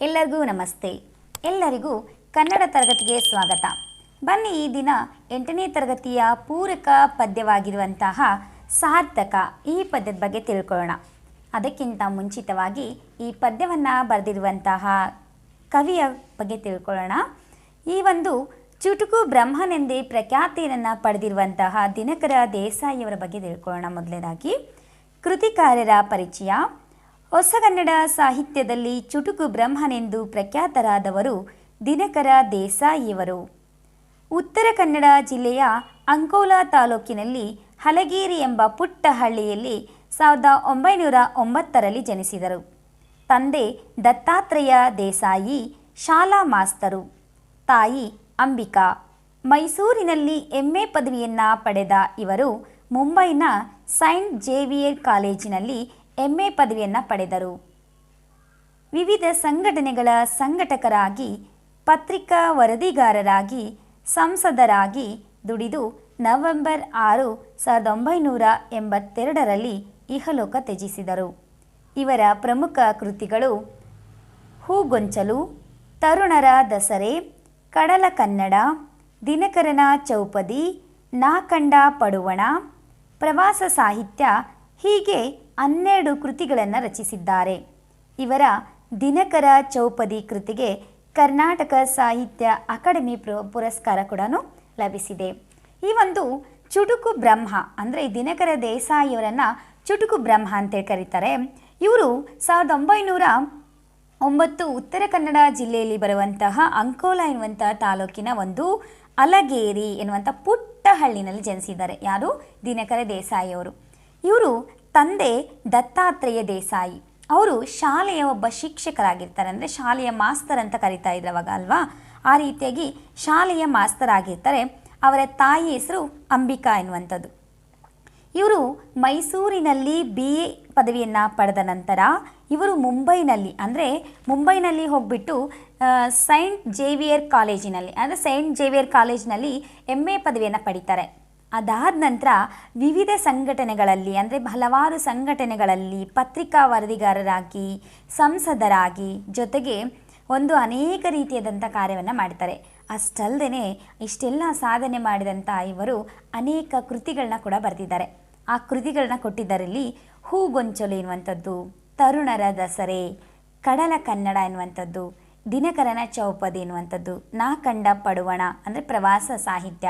ಎಲ್ಲರಿಗೂ ನಮಸ್ತೆ. ಎಲ್ಲರಿಗೂ ಕನ್ನಡ ತರಗತಿಗೆ ಸ್ವಾಗತ. ಬನ್ನಿ ಈ ದಿನ ಎಂಟನೇ ತರಗತಿಯ ಪೂರಕ ಪದ್ಯವಾಗಿರುವಂತಹ ಸಾರ್ಥಕ ಈ ಪದ್ಯದ ಬಗ್ಗೆ ತಿಳ್ಕೊಳ್ಳೋಣ. ಅದಕ್ಕಿಂತ ಮುಂಚಿತವಾಗಿ ಈ ಪದ್ಯವನ್ನು ಬರೆದಿರುವಂತಹ ಕವಿಯ ಬಗ್ಗೆ ತಿಳ್ಕೊಳ್ಳೋಣ. ಈ ಒಂದು ಚುಟುಕು ಬ್ರಹ್ಮನೆಂದೇ ಪ್ರಖ್ಯಾತಿಯನ್ನು ಪಡೆದಿರುವಂತಹ ದಿನಕರ ದೇಸಾಯಿಯವರ ಬಗ್ಗೆ ತಿಳ್ಕೊಳ್ಳೋಣ ಮೊದಲನೇದಾಗಿ. ಕೃತಿಕಾರರ ಪರಿಚಯ. ಹೊಸಗನ್ನಡ ಸಾಹಿತ್ಯದಲ್ಲಿ ಚುಟುಕು ಬ್ರಹ್ಮನೆಂದು ಪ್ರಖ್ಯಾತರಾದವರು ದಿನಕರ ದೇಸಾಯಿಯವರು. ಉತ್ತರ ಕನ್ನಡ ಜಿಲ್ಲೆಯ ಅಂಕೋಲಾ ತಾಲೂಕಿನಲ್ಲಿ ಹಲಗೇರಿ ಎಂಬ ಪುಟ್ಟ ಹಳ್ಳಿಯಲ್ಲಿ ಸಾವಿರದ ಒಂಬೈನೂರ ಒಂಬತ್ತರಲ್ಲಿ ಜನಿಸಿದರು. ತಂದೆ ದತ್ತಾತ್ರೇಯ ದೇಸಾಯಿ, ಶಾಲಾ ಮಾಸ್ತರು. ತಾಯಿ ಅಂಬಿಕಾ. ಮೈಸೂರಿನಲ್ಲಿ ಎಂಎ ಪದವಿಯನ್ನು ಪಡೆದ ಇವರು ಮುಂಬೈನ ಸೈಂಟ್ ಜೇವಿಯರ್ ಕಾಲೇಜಿನಲ್ಲಿ ಎಂ ಎ ಪದವಿಯನ್ನು ಪಡೆದರು. ವಿವಿಧ ಸಂಘಟನೆಗಳ ಸಂಘಟಕರಾಗಿ, ಪತ್ರಿಕಾ ವರದಿಗಾರರಾಗಿ, ಸಂಸದರಾಗಿ ದುಡಿದು ನವೆಂಬರ್ ಆರು ಸಾವಿರದ ಒಂಬೈನೂರ ಎಂಬತ್ತೆರಡರಲ್ಲಿ ಇಹಲೋಕ ತ್ಯಜಿಸಿದರು. ಇವರ ಪ್ರಮುಖ ಕೃತಿಗಳು ಹೂಗೊಂಚಲು, ತರುಣರ ದಸರೆ, ಕಡಲ ಕನ್ನಡ, ದಿನಕರನ ಚೌಪದಿ, ನಾಕಂಡ ಪಡುವಣ, ಪ್ರವಾಸ ಸಾಹಿತ್ಯ ಹೀಗೆ ಹನ್ನೆರಡು ಕೃತಿಗಳನ್ನು ರಚಿಸಿದ್ದಾರೆ. ಇವರ ದಿನಕರ ಚೌಪದಿ ಕೃತಿಗೆ ಕರ್ನಾಟಕ ಸಾಹಿತ್ಯ ಅಕಾಡೆಮಿ ಪ್ರ, ಪುರಸ್ಕಾರ ಕೂಡ ಲಭಿಸಿದೆ. ಈ ಒಂದು ಚುಟುಕು ಬ್ರಹ್ಮ ಅಂದರೆ ದಿನಕರ ದೇಸಾಯಿಯವರನ್ನು ಚುಟುಕು ಬ್ರಹ್ಮ ಅಂತೇಳಿ ಕರೀತಾರೆ. ಇವರು ಸಾವಿರದ ಒಂಬೈನೂರ ಒಂಬತ್ತು ಉತ್ತರ ಕನ್ನಡ ಜಿಲ್ಲೆಯಲ್ಲಿ ಬರುವಂತಹ ಅಂಕೋಲ ಎನ್ನುವಂತಹ ತಾಲೂಕಿನ ಒಂದು ಅಲಗೇರಿ ಎನ್ನುವಂಥ ಪುಟ್ಟ ಹಳ್ಳಿನಲ್ಲಿ ಜನಿಸಿದ್ದಾರೆ. ಯಾರು? ದಿನಕರ ದೇಸಾಯಿಯವರು ಇವರು ತಂದೆ ದತ್ತಾತ್ರೇಯ ದೇಸಾಯಿ. ಅವರು ಶಾಲೆಯ ಒಬ್ಬ ಶಿಕ್ಷಕರಾಗಿರ್ತಾರೆ ಅಂದರೆ ಶಾಲೆಯ ಮಾಸ್ತರ್ ಅಂತ ಕರಿತಾ ಇದ್ರು ಅವಾಗ ಅಲ್ವಾ? ಆ ರೀತಿಯಾಗಿ ಶಾಲೆಯ ಮಾಸ್ತರ್ ಆಗಿರ್ತಾರೆ. ಅವರ ತಾಯಿ ಹೆಸರು ಅಂಬಿಕಾ ಎನ್ನುವಂಥದ್ದು. ಇವರು ಮೈಸೂರಿನಲ್ಲಿ ಬಿ ಎ ಪದವಿಯನ್ನು ಪಡೆದ ನಂತರ ಇವರು ಮುಂಬೈನಲ್ಲಿ ಅಂದರೆ ಮುಂಬೈನಲ್ಲಿ ಹೋಗ್ಬಿಟ್ಟು ಸೈಂಟ್ ಜೇವಿಯರ್ ಕಾಲೇಜಿನಲ್ಲಿ, ಅಂದರೆ ಸೈಂಟ್ ಜೇವಿಯರ್ ಕಾಲೇಜಿನಲ್ಲಿ ಎಂ ಎ ಪದವಿಯನ್ನು ಪಡಿತಾರೆ. ಅದಾದ ನಂತರ ವಿವಿಧ ಸಂಘಟನೆಗಳಲ್ಲಿ, ಅಂದರೆ ಹಲವಾರು ಸಂಘಟನೆಗಳಲ್ಲಿ ಪತ್ರಿಕಾ ವರದಿಗಾರರಾಗಿ, ಸಂಸದರಾಗಿ ಜೊತೆಗೆ ಒಂದು ಅನೇಕ ರೀತಿಯಾದಂಥ ಕಾರ್ಯವನ್ನು ಮಾಡ್ತಾರೆ. ಅಷ್ಟಲ್ಲದೆ ಇಷ್ಟೆಲ್ಲ ಸಾಧನೆ ಮಾಡಿದಂಥ ಇವರು ಅನೇಕ ಕೃತಿಗಳನ್ನ ಕೂಡ ಬರೆದಿದ್ದಾರೆ. ಆ ಕೃತಿಗಳನ್ನ ಕೊಟ್ಟಿದ್ದರಲ್ಲಿ ಹೂಗೊಂಚಲು ಎನ್ನುವಂಥದ್ದು, ತರುಣರ ದಸರೆ, ಕಡಲ ಕನ್ನಡ ಎನ್ನುವಂಥದ್ದು, ದಿನಕರನ ಚೌಪದಿ ಎನ್ನುವಂಥದ್ದು, ನಾ ಕಂಡ ಪಡುವಣ, ಅಂದರೆ ಪ್ರವಾಸ ಸಾಹಿತ್ಯ.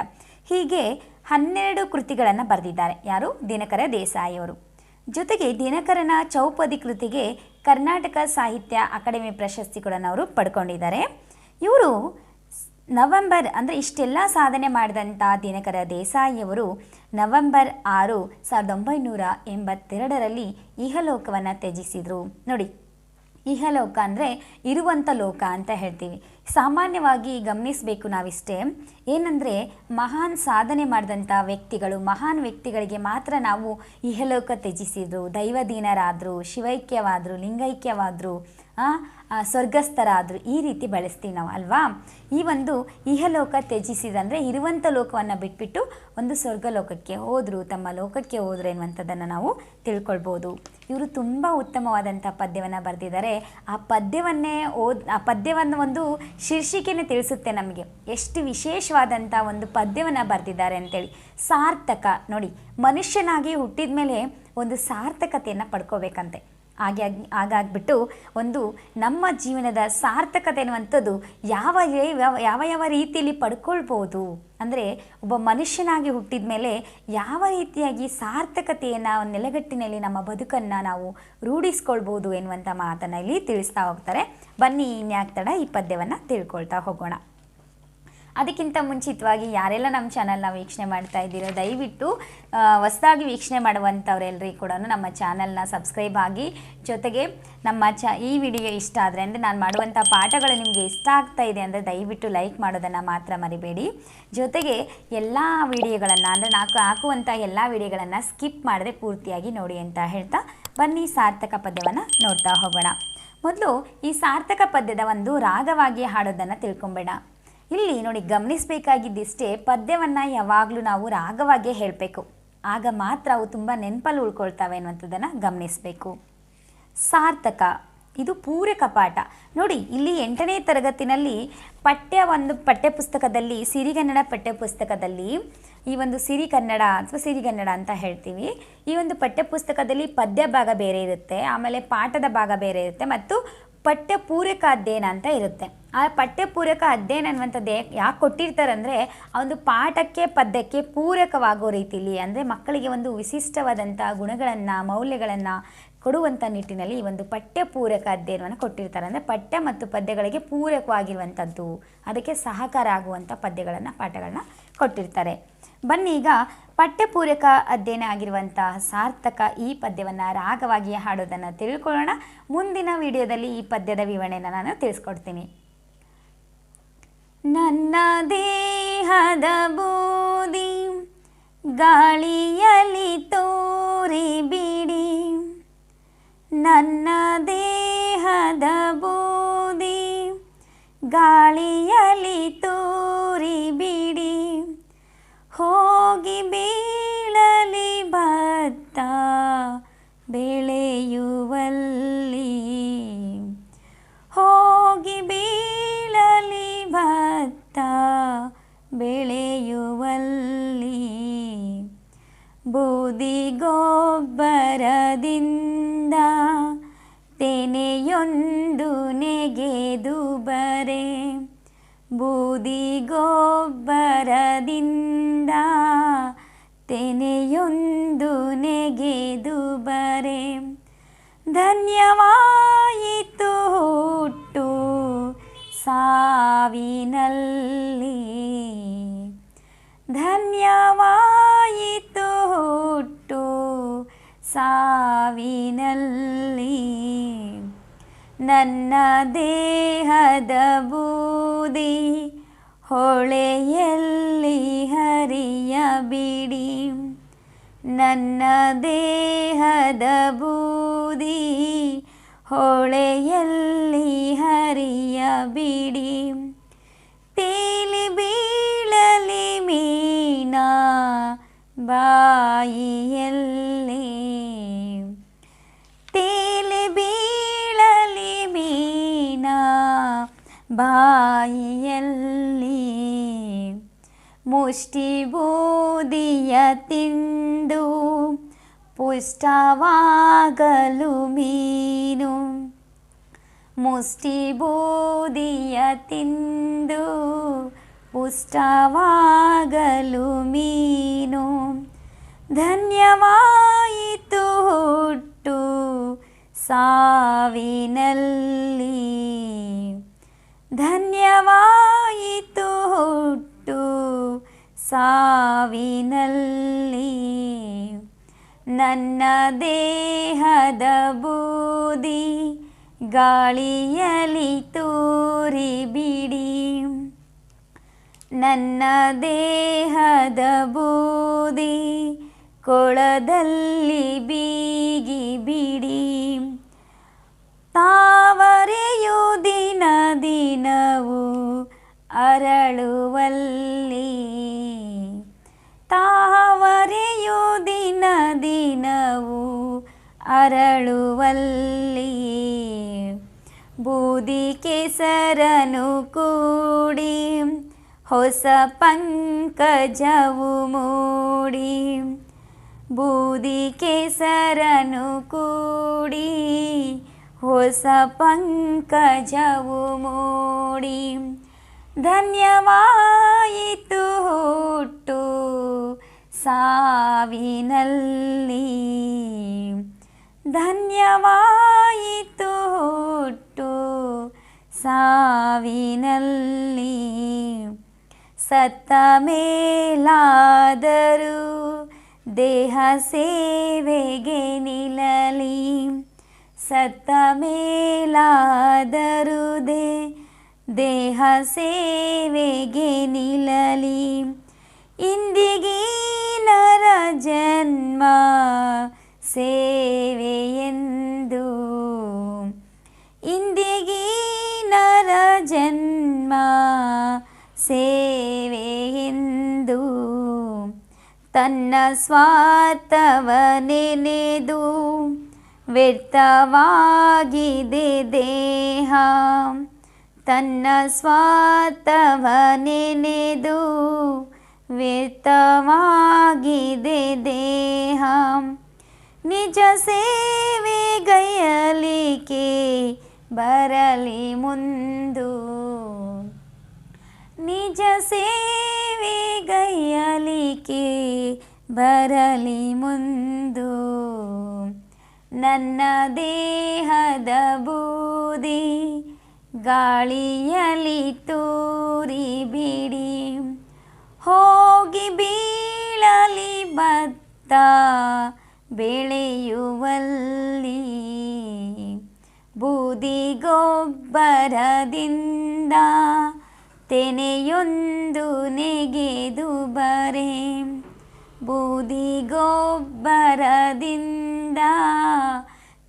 ಹೀಗೆ ಹನ್ನೆರಡು ಕೃತಿಗಳನ್ನು ಬರೆದಿದ್ದಾರೆ. ಯಾರು? ದಿನಕರ ದೇಸಾಯಿಯವರು. ಜೊತೆಗೆ ದಿನಕರನ ಚೌಪದಿ ಕೃತಿಗೆ ಕರ್ನಾಟಕ ಸಾಹಿತ್ಯ ಅಕಾಡೆಮಿ ಪ್ರಶಸ್ತಿ ಕೂಡ ಅವರು ಪಡ್ಕೊಂಡಿದ್ದಾರೆ. ಇವರು ನವೆಂಬರ್ ಅಂದರೆ ಇಷ್ಟೆಲ್ಲ ಸಾಧನೆ ಮಾಡಿದಂಥ ದಿನಕರ ದೇಸಾಯಿಯವರು ನವೆಂಬರ್ ಆರು ಸಾವಿರದ ಒಂಬೈನೂರ ಎಂಬತ್ತೆರಡರಲ್ಲಿ ಇಹಲೋಕವನ್ನು ತ್ಯಜಿಸಿದರು. ನೋಡಿ. ಇಹಲೋಕ ಅಂದರೆ ಇರುವಂಥ ಲೋಕ ಅಂತ ಹೇಳ್ತೀವಿ. ಸಾಮಾನ್ಯವಾಗಿ ಗಮನಿಸಬೇಕು ನಾವಿಷ್ಟೇ. ಏನಂದರೆ ಮಹಾನ್ ಸಾಧನೆ ಮಾಡಿದಂಥ ವ್ಯಕ್ತಿಗಳು, ಮಹಾನ್ ವ್ಯಕ್ತಿಗಳಿಗೆ ಮಾತ್ರ ನಾವು ಇಹಲೋಕ ತ್ಯಜಿಸಿದ್ರು ದೈವದೀನರಾದರು, ಶಿವೈಕ್ಯವಾದರು, ಲಿಂಗೈಕ್ಯವಾದರು ಸ್ವರ್ಗಸ್ಥರಾದರು. ಈ ರೀತಿ ಬಳಸ್ತೀವಿ ನಾವು, ಅಲ್ವಾ? ಈ ಒಂದು ಇಹಲೋಕ ತ್ಯಜಿಸಿದಂದರೆ ಇರುವಂಥ ಲೋಕವನ್ನು ಬಿಟ್ಬಿಟ್ಟು ಒಂದು ಸ್ವರ್ಗಲೋಕಕ್ಕೆ ಹೋದರು. ತಮ್ಮ ಲೋಕಕ್ಕೆ ಹೋದರು ಎನ್ನುವಂಥದ್ದನ್ನು ನಾವು ತಿಳ್ಕೊಳ್ಬೋದು. ಇವರು ತುಂಬ ಉತ್ತಮವಾದಂಥ ಪದ್ಯವನ್ನು ಬರೆದಿದ್ದಾರೆ. ಆ ಪದ್ಯವನ್ನೇ ಓದ್, ಆ ಪದ್ಯವನ್ನು ಒಂದು ಶೀರ್ಷಿಕೆನೇ ತಿಳಿಸುತ್ತೆ ನಮಗೆ. ಎಷ್ಟು ವಿಶೇಷವಾದಂಥ ಒಂದು ಪದ್ಯವನ್ನು ಬರೆದಿದ್ದಾರೆ ಅಂತೇಳಿ. ಸಾರ್ಥಕ. ನೋಡಿ, ಮನುಷ್ಯನಾಗಿ ಹುಟ್ಟಿದ ಮೇಲೆ ಒಂದು ಸಾರ್ಥಕತೆಯನ್ನು ಪಡ್ಕೋಬೇಕಂತೆ. ಹಾಗೆ ಆಗಿ ಹಾಗಾಗ್ಬಿಟ್ಟು ಒಂದು ನಮ್ಮ ಜೀವನದ ಸಾರ್ಥಕತೆ ಅನ್ನುವಂಥದ್ದು ಯಾವ ಯಾವ ಯಾವ ರೀತಿಯಲ್ಲಿ ಪಡ್ಕೊಳ್ಬೋದು? ಅಂದರೆ ಒಬ್ಬ ಮನುಷ್ಯನಾಗಿ ಹುಟ್ಟಿದ ಮೇಲೆ ಯಾವ ರೀತಿಯಾಗಿ ಸಾರ್ಥಕತೆಯನ್ನು ನೆಲೆಗಟ್ಟಿನಲ್ಲಿ ನಮ್ಮ ಬದುಕನ್ನು ನಾವು ರೂಢಿಸ್ಕೊಳ್ಬೋದು ಎನ್ನುವಂಥ ಮಾತನ್ನು ಇಲ್ಲಿ ತಿಳಿಸ್ತಾ ಹೋಗ್ತಾರೆ. ಬನ್ನಿ ಇನ್ಯಾಕ್ತಡ ಈ ಪದ್ಯವನ್ನು ತಿಳ್ಕೊಳ್ತಾ ಹೋಗೋಣ. ಅದಕ್ಕಿಂತ ಮುಂಚಿತವಾಗಿ ಯಾರೆಲ್ಲ ನಮ್ಮ ಚಾನಲ್ನ ವೀಕ್ಷಣೆ ಮಾಡ್ತಾ ಇದ್ದೀರೋ, ದಯವಿಟ್ಟು ಹೊಸದಾಗಿ ವೀಕ್ಷಣೆ ಮಾಡುವಂಥವ್ರೆಲ್ಲರಿಗೂ ಕೂಡ ನಮ್ಮ ಚಾನಲ್ನ ಸಬ್ಸ್ಕ್ರೈಬ್ ಆಗಿ. ಜೊತೆಗೆ ನಮ್ಮ ಚ, ಈ ವಿಡಿಯೋ ಇಷ್ಟ ಆದರೆ, ಅಂದರೆ ನಾನು ಮಾಡುವಂಥ ಪಾಠಗಳು ನಿಮಗೆ ಇಷ್ಟ ಆಗ್ತಾ ಇದೆ ಅಂದರೆ ದಯವಿಟ್ಟು ಲೈಕ್ ಮಾಡೋದನ್ನು ಮಾತ್ರ ಮರಿಬೇಡಿ. ಜೊತೆಗೆ ಎಲ್ಲ ವಿಡಿಯೋಗಳನ್ನು, ಅಂದರೆ ನಾಲ್ಕು ಹಾಕುವಂಥ ಎಲ್ಲ ವಿಡಿಯೋಗಳನ್ನು ಸ್ಕಿಪ್ ಮಾಡದೆ ಪೂರ್ತಿಯಾಗಿ ನೋಡಿ ಅಂತ ಹೇಳ್ತಾ ಬನ್ನಿ, ಸಾರ್ಥಕ ಪದ್ಯವನ್ನು ನೋಡ್ತಾ ಹೋಗೋಣ. ಮೊದಲು ಈ ಸಾರ್ಥಕ ಪದ್ಯದ ಒಂದು ರಾಗವಾಗಿ ಹಾಡೋದನ್ನು ತಿಳ್ಕೊಂಬೇಡ. ಇಲ್ಲಿ ನೋಡಿ ಗಮನಿಸಬೇಕಾಗಿದ್ದಿಷ್ಟೇ ಪದ್ಯವನ್ನು ಯಾವಾಗಲೂ ನಾವು ರಾಗವಾಗಿಯೇ ಹೇಳಬೇಕು. ಆಗ ಮಾತ್ರ ಅವು ತುಂಬ ನೆನಪಲ್ಲಿ ಉಳ್ಕೊಳ್ತಾವೆ ಅನ್ನುವಂಥದ್ದನ್ನು ಗಮನಿಸಬೇಕು. ಸಾರ್ಥಕ. ಇದು ಪೂರಕ ಪಾಠ. ನೋಡಿ, ಇಲ್ಲಿ ಎಂಟನೇ ತರಗತಿನಲ್ಲಿ ಪಠ್ಯ ಒಂದು ಪಠ್ಯಪುಸ್ತಕದಲ್ಲಿ ಸಿರಿಗನ್ನಡ ಪಠ್ಯಪುಸ್ತಕದಲ್ಲಿ, ಈ ಒಂದು ಸಿರಿ ಕನ್ನಡ ಅಥವಾ ಸಿರಿಗನ್ನಡ ಅಂತ ಹೇಳ್ತೀವಿ, ಈ ಒಂದು ಪಠ್ಯಪುಸ್ತಕದಲ್ಲಿ ಪದ್ಯ ಭಾಗ ಬೇರೆ ಇರುತ್ತೆ, ಆಮೇಲೆ ಪಾಠದ ಭಾಗ ಬೇರೆ ಇರುತ್ತೆ, ಮತ್ತು ಪಠ್ಯ ಪೂರಕ ಅಧ್ಯಯನ ಅಂತ ಇರುತ್ತೆ. ಆ ಪಠ್ಯಪೂರಕ ಅಧ್ಯಯನ ಅನ್ನುವಂಥದ್ದು ಯಾಕೆ ಕೊಟ್ಟಿರ್ತಾರಂದರೆ, ಆ ಒಂದು ಪಾಠಕ್ಕೆ, ಪದ್ಯಕ್ಕೆ ಪೂರಕವಾಗೋ ರೀತಿಲಿ, ಅಂದರೆ ಮಕ್ಕಳಿಗೆ ಒಂದು ವಿಶಿಷ್ಟವಾದಂಥ ಗುಣಗಳನ್ನು, ಮೌಲ್ಯಗಳನ್ನು ಕೊಡುವಂಥ ನಿಟ್ಟಿನಲ್ಲಿ ಈ ಒಂದು ಪಠ್ಯಪೂರಕ ಅಧ್ಯಯನವನ್ನು ಕೊಟ್ಟಿರ್ತಾರೆ. ಅಂದರೆ ಪಠ್ಯ ಮತ್ತು ಪದ್ಯಗಳಿಗೆ ಪೂರಕವಾಗಿರುವಂಥದ್ದು, ಅದಕ್ಕೆ ಸಹಕಾರ ಆಗುವಂಥ ಪದ್ಯಗಳನ್ನು, ಪಾಠಗಳನ್ನ ಕೊಟ್ಟಿರ್ತಾರೆ. ಬನ್ನಿ ಈಗ ಪಠ್ಯಪೂರಕ ಅಧ್ಯಯನ ಆಗಿರುವಂತಹ ಸಾರ್ಥಕ ಈ ಪದ್ಯವನ್ನು ರಾಗವಾಗಿ ಹಾಡೋದನ್ನು ತಿಳ್ಕೊಳ್ಳೋಣ. ಮುಂದಿನ ವಿಡಿಯೋದಲ್ಲಿ ಈ ಪದ್ಯದ ವಿವರಣೆಯನ್ನು ನಾನು ತಿಳಿಸ್ಕೊಡ್ತೀನಿ. ದೇಹದ ಬೂದಿ ಗಾಳಿಯಲ್ಲಿ ತೋರಿ ಬಿಡಿ. ನನ್ನ ದೇಹದ ಬೂದಿ ಗಾಳಿಯಲ್ಲಿ ತೋರಿ ಬಿಡಿ. ಹೋಗಿ ಬೀಳಲಿ ಭತ್ತ ಬೆಳೆಯುವಲ್ಲಿ ಬೆಳೆಯುವಲ್ಲಿ ಬೂದಿ ಗೊಬ್ಬರದಿಂದ ತೆನೆಯೊಂದು ನೆಗೆದು ಬರೆ. ಬೂದಿ ಗೊಬ್ಬರದಿಂದ ತೆನೆಯೊಂದು ನೆಗೆದು ಬರೆ. ಧನ್ಯವಾಯಿತು ಹುಟ್ಟು ಸಾವಿನಲ್ಲಿ ಸಾವಿನಲ್ಲಿ ನನ್ನ ದೇಹದ ಬೂದಿ ಹೊಳೆಯಲ್ಲಿ ಹರಿಯ ಬಿಡಿ. ನನ್ನ ದೇಹದ ಬೂದಿ ಹೊಳೆಯಲ್ಲಿ ಹರಿಯ ಬಿಡಿ. ತೇಲಿ ಬೀಳಲಿ ಮೀನ ಬಾಯಿಯಲ್ಲಿ ಬಾಯಿಯಲ್ಲಿ ಮುಷ್ಟಿ ಬೂದಿಯ ತಿಂದು ಪುಷ್ಟವಾಗಲು ಮೀನು ಮುಷ್ಟಿ ಬೂದಿಯ ತಿಂದು ಪುಷ್ಟವಾಗಲು ಮೀನು ಧನ್ಯವಾಯಿತು ಹುಟ್ಟು ಸಾವಿನಲ್ಲಿ ಧನ್ಯವಾಯಿತು ಹುಟ್ಟು ಸಾವಿನಲ್ಲಿ. ನನ್ನ ದೇಹದ ಬೂದಿ ಗಾಳಿಯಲಿ ತೂರಿ ಬಿಡಿ ನನ್ನ ದೇಹದ ಬೂದಿ ಕೊಳದಲ್ಲಿ ಬೀಗಿ ಬಿಡಿ ತಾವರೆಯು ದಿನ ದಿನವು ಅರಳುವಲ್ಲಿ. ತಾವರೆಯು ದಿನ ದಿನವು ಅರಳುವಲ್ಲಿ. ಬೂದಿ ಕೆಸರನು ಕೂಡಿ ಹೊಸ ಪಂಕಜವು ಮೂಡಿ. ಬೂದಿ ಕೆಸರನು ಕೂಡಿ ಹೊಸ ಪಂಕಜವು ಮೂಡಿ ಧನ್ಯವಾಯಿತು ಹುಟ್ಟು ಸಾವಿನಲ್ಲಿ. ಧನ್ಯವಾಯಿತು ಹುಟ್ಟು ಸಾವಿನಲ್ಲಿ. ಸತ್ತ ಮೇಲಾದರೂ ದೇಹ ಸೇವೆಗೆ ನಿಲ್ಲಲಿ. ಸತ್ತ ಮೇಲಾದರೂ ದೇ, ದೇಹ ಸೇವೆಗೆ ನಿಲ್ಲಲಿ. ಇಂದಿಗೀನರ ಜನ್ಮ ಸೇವೆಯೆಂದು ಇಂದಿಗೀನರ ಜನ್ಮ ಸೇವೆಯೆಂದು ತನ್ನ ಸ್ವಾರ್ಥವ ನೆನೆದು ವ್ಯರ್ಥವಾಗಿದೆ ದೇಹ. ತನ್ನ ಸ್ವಾರ್ಥವ ನೆನೆದು ವ್ಯರ್ಥವಾಗಿದೆ ದೇಹ. ನಿಜ ಸೇವೆ ಗೈಯಲಿಕೆ ಬರಲಿ ಮುಂದು. ನಿಜ ಸೇವೆ ಗೈಯಲಿಕೆ ಬರಲಿ ಮುಂದು. ನನ್ನ ದೇಹದ ಬೂದಿ ಗಾಳಿಯಲ್ಲಿ ತೂರಿ ಬಿಡಿ. ಹೋಗಿ ಬೀಳಲಿ ಭತ್ತ ಬೆಳೆಯುವಲ್ಲಿ. ಬೂದಿ ಗೊಬ್ಬರದಿಂದ ತೆನೆಯೊಂದು ನೆಗೆದು ಬರೆ. ಬೂದಿ ಗೊಬ್ಬರದಿಂದ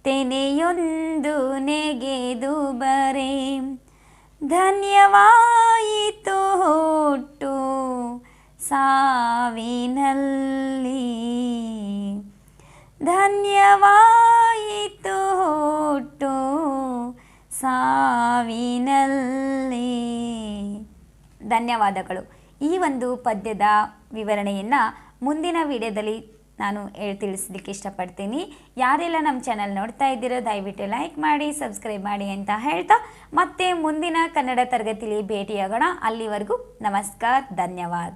ತೆನೆಯೊಂದು ನೆಗೆದು ಬರೆ. ಧನ್ಯವಾಯಿತು ಹುಟ್ಟು ಸಾವಿನಲ್ಲಿ. ಧನ್ಯವಾಯಿತು ಹುಟ್ಟು ಸಾವಿನಲ್ಲಿ. ಧನ್ಯವಾದಗಳು. ಈ ಒಂದು ಪದ್ಯದ ವಿವರಣೆಯನ್ನು ಮುಂದಿನ ವಿಡಿಯೋದಲ್ಲಿ ನಾನು ಹೇಳಿ, ತಿಳಿಸ್ಲಿಕ್ಕೆ ಇಷ್ಟಪಡ್ತೀನಿ. ಯಾರೆಲ್ಲ ನಮ್ಮ ಚಾನಲ್ ನೋಡ್ತಾ ಇದ್ದೀರೋ ದಯವಿಟ್ಟು ಲೈಕ್ ಮಾಡಿ ಸಬ್ಸ್ಕ್ರೈಬ್ ಮಾಡಿ ಅಂತ ಹೇಳ್ತಾ, ಮತ್ತೆ ಮುಂದಿನ ಕನ್ನಡ ತರಗತಿಲಿ ಭೇಟಿಯಾಗೋಣ. ಅಲ್ಲಿವರೆಗೂ ನಮಸ್ಕಾರ, ಧನ್ಯವಾದ.